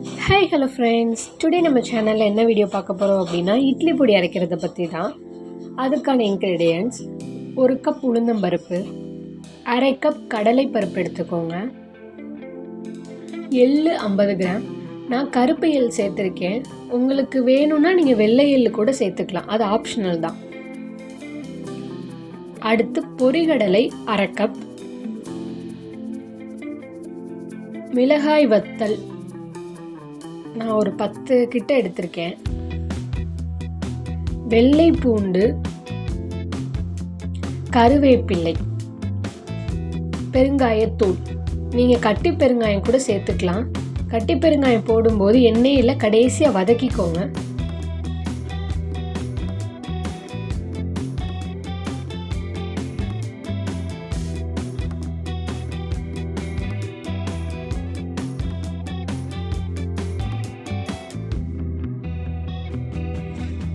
Hi hello friends today நம்ம சேனலில் என்ன வீடியோ பார்க்க போகிறோம் அப்படின்னா இட்லி பொடி அரைக்கிறத பற்றி தான் அதுக்கான இன்க்ரீடியன்ட்ஸ் ஒரு கப் உளுந்தம்பருப்பு அரை கப் கடலைப்பருப்பு எடுத்துக்கோங்க. எள்ளு ஐம்பது கிராம். நான் கருப்பு எள் சேர்த்துருக்கேன். உங்களுக்கு வேணும்னா நீங்கள் வெள்ளை எள்ளு கூட சேர்த்துக்கலாம். அது ஆப்ஷனல் தான். அடுத்து பொரிகடலை அரை கப் மிளகாய் வத்தல். நான் ஒரு பத்து கிட்ட எடுத்திருக்கேன். வெள்ளை பூண்டு கருவேப்பிள்ளை பெருங்காயத்தூள். நீங்கள் கட்டி பெருங்காயம் கூட சேர்த்துக்கலாம். கட்டி பெருங்காயம் போடும்போது எண்ணெயில் கடைசியாக வதக்கிக்கோங்க.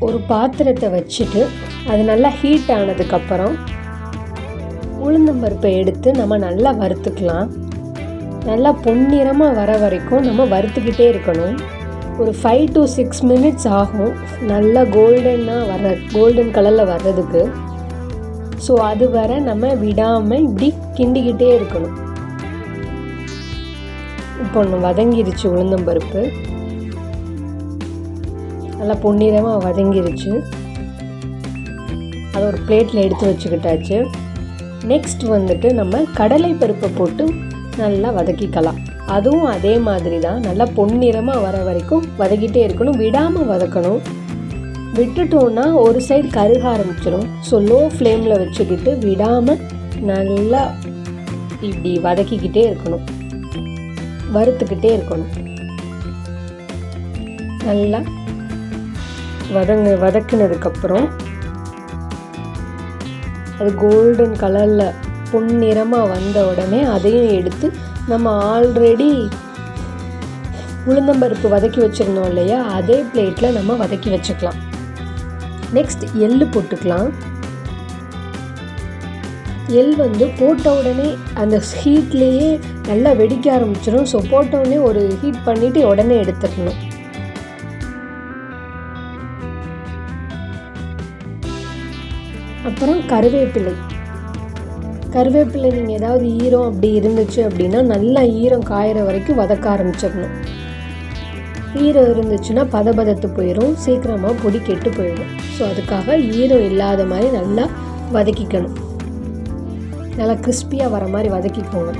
ஒரு பாத்திரத்தை வச்சுட்டு அது நல்லா ஹீட் ஆனதுக்கப்புறம் உளுந்தம்பருப்பை எடுத்து நம்ம நல்லா வறுத்துக்கலாம். நல்லா பொன்னிறமாக வர வரைக்கும் நம்ம வறுத்துக்கிட்டே இருக்கணும். ஒரு ஃபைவ் டு சிக்ஸ் மினிட்ஸ் ஆகும் நல்லா கோல்டனாக வர கோல்டன் கலரில் வர்றதுக்கு. ஸோ அது வர நம்ம விடாமல் இப்படி கிண்டிக்கிட்டே இருக்கணும். இப்போ ஒன்று வதங்கிருச்சு உளுந்தம்பருப்பு. நல்லா பொன்னிறமாக வதங்கிருச்சு. அதை ஒரு பிளேட்டில் எடுத்து வச்சுக்கிட்டாச்சு. நெக்ஸ்ட் வந்துட்டு நம்ம கடலை பருப்பை போட்டு நல்லா வதக்கிக்கலாம். அதுவும் அதே மாதிரி தான். நல்லா பொன்னிறமாக வர வரைக்கும் வதக்கிட்டே இருக்கணும். விடாமல் வதக்கணும். விட்டுட்டோன்னா ஒரு சைடு கருக ஆரம்பிச்சிடும் ஸோ லோ ஃப்ளேமில் வச்சுக்கிட்டு விடாமல் நல்லா இப்படி வதக்கிக்கிட்டே இருக்கணும். வறுத்துக்கிட்டே இருக்கணும். நல்லா வதங்க வதக்கினதுக்கப்புறம் அது கோல்டன் கலரில் பொன்னிறமாக வந்த உடனே அதையும் எடுத்து நம்ம ஆல்ரெடி உளுந்தம்பருப்பு வதக்கி வச்சுருந்தோம் இல்லையா? அதே பிளேட்டில் நம்ம வதக்கி வச்சுக்கலாம். நெக்ஸ்ட் எள்ளு போட்டுக்கலாம். எள் வந்து போட்ட உடனே அந்த ஹீட்லேயே நல்லா வெடிக்க ஆரம்பிச்சிடும் ஸோ போட்ட உடனே ஒரு ஹீட் பண்ணிவிட்டு உடனே எடுத்துடணும். அப்புறம் கருவேப்பிலை. கருவேப்பிலை நீங்கள் ஏதாவது ஈரம் அப்படி இருந்துச்சு அப்படின்னா நல்லா ஈரம் காயிற வரைக்கும் வதக்க ஆரம்பிச்சிடணும். ஈரம் இருந்துச்சுன்னா பதபதத்து போயிடும் சீக்கிரமாக பொடி கெட்டு போயிடும். ஸோ அதுக்காக ஈரம் இல்லாத மாதிரி நல்லா வதக்கிக்கணும். நல்லா கிறிஸ்பியாக வர மாதிரி வதக்கிக்கோங்க.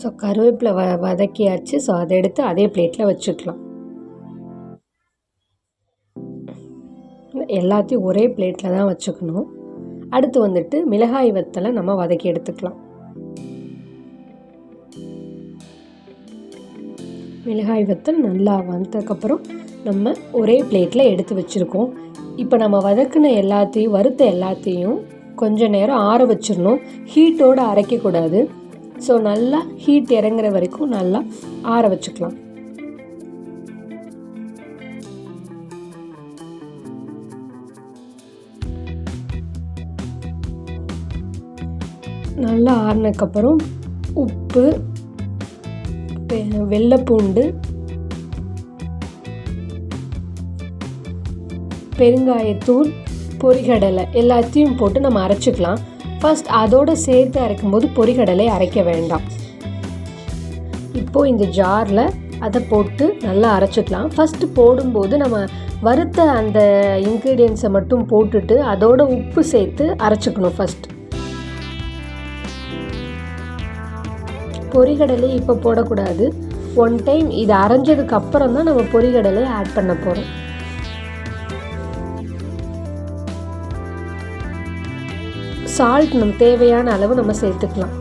ஸோ கருவேப்பிலை வ வதக்கியாச்சு. ஸோ அதை எடுத்து அதே பிளேட்டில் வச்சுக்கலாம். எல்லாத்தையும் ஒரே பிளேட்டில் தான் வச்சுக்கணும். அடுத்து வந்துட்டு மிளகாய் வத்தலை நம்ம வதக்கி எடுத்துக்கலாம். மிளகாய் வத்தல் நல்லா வந்ததுக்கப்புறம் நம்ம ஒரே பிளேட்டில் எடுத்து வச்சுருக்கோம். இப்போ நம்ம வதக்கின எல்லாத்தையும் வறுத்த எல்லாத்தையும் கொஞ்ச நேரம் ஆற வச்சிடணும். ஹீட்டோடு அரைக்கக்கூடாது. ஸோ நல்லா ஹீட் இறங்குற வரைக்கும் நல்லா ஆற வச்சுக்கலாம். நல்லா ஆறினதுக்கப்புறம் உப்பு வெள்ளைப்பூண்டு பெருங்காயத்தூள் பொரிகடலை எல்லாத்தையும் போட்டு நம்ம அரைச்சிக்கலாம். ஃபர்ஸ்ட் அதோடு சேர்த்து அரைக்கும்போது பொரிகடலை அரைக்க வேண்டாம். இப்போது இந்த ஜாரில் அதை போட்டு நல்லா அரைச்சிக்கலாம். ஃபஸ்ட்டு போடும்போது நம்ம வறுத்த அந்த இன்க்ரீடியன்ஸை மட்டும் போட்டுட்டு அதோட உப்பு சேர்த்து அரைச்சிக்கணும் ஃபஸ்ட் பொரிகடலை இப்போ போடக்கூடாது. ஒன் டைம் இது அரைஞ்சதுக்கு அப்புறம் தான் நம்ம பொரிகடலை ஆட் பண்ண போகிறோம் சால்ட் நம்ம தேவையான அளவு நம்ம சேர்த்துக்கலாம்.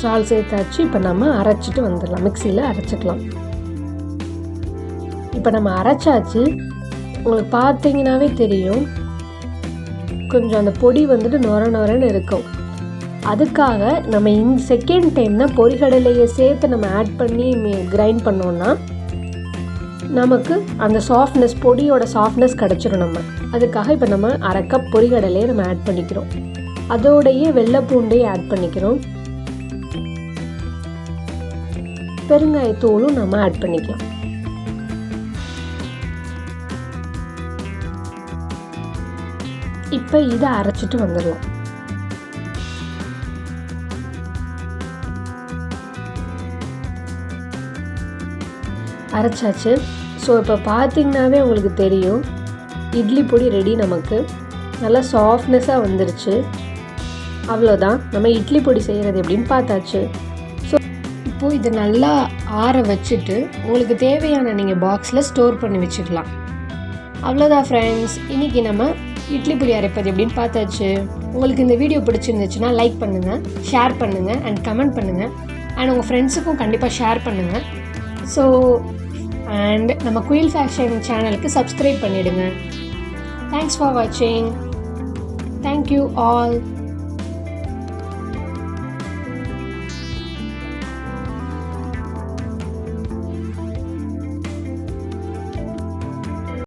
சால்ட் சேர்த்தாச்சு இப்போ நம்ம அரைச்சிட்டு வந்துடலாம். மிக்சியில் அரைச்சிக்கலாம். இப்போ நம்ம அரைச்சாச்சு உங்களுக்கு பார்த்தீங்கன்னாவே தெரியும். கொஞ்சம் அந்த பொடி வந்துட்டு நொர நொரன்னு இருக்கும். அதுக்காக நம்ம இந்த செகண்ட் டைம் தான் பொறிகடலையை சேர்த்து நம்ம ஆட் பண்ணி கிரைண்ட் பண்ணோன்னா நமக்கு அந்த சாஃப்ட்னஸ் பொடியோட சாஃப்ட்னஸ் கிடச்சிரும் நம்ம. அதுக்காக இப்போ நம்ம அரை கப் பொரிகடலையை நம்ம ஆட் பண்ணிக்கிறோம். அதோடையே வெள்ளை பூண்டையும் ஆட் பண்ணிக்கிறோம். பெருங்காயத்தூளும் நம்ம ஆட் பண்ணிக்கலாம். இப்போ இதை அரைச்சிட்டு வந்துடலாம். அரைச்சாச்சு. ஸோ இப்போ பார்த்தீங்கன்னாவே உங்களுக்கு தெரியும் இட்லி பொடி ரெடி நமக்கு. நல்லா சாஃப்ட்னஸாக வந்துருச்சு. அவ்வளோதான் நம்ம இட்லி பொடி செய்கிறது எப்படின்னு பார்த்தாச்சு. ஸோ இப்போது இது நல்லா ஆற வச்சுட்டு உங்களுக்கு தேவையான நீங்கள் பாக்ஸில் ஸ்டோர் பண்ணி வச்சுக்கலாம். அவ்வளோதான் ஃப்ரெண்ட்ஸ் இன்றைக்கி நம்ம இட்லி பொடி அரைப்பது எப்படின்னு பார்த்தாச்சு. உங்களுக்கு இந்த வீடியோ பிடிச்சிருந்துச்சுன்னா லைக் பண்ணுங்கள் ஷேர் பண்ணுங்கள் அண்ட் கமெண்ட் பண்ணுங்கள் அண்ட் உங்கள் ஃப்ரெண்ட்ஸுக்கும் கண்டிப்பாக ஷேர் பண்ணுங்கள் ஸோ அண்ட் நம்ம குயில் ஃபேஷன் சேனலுக்கு சப்ஸ்கிரைப் பண்ணிவிடுங்க தேங்க்ஸ் ஃபார் வாட்சிங் தேங்க்யூ ஆல்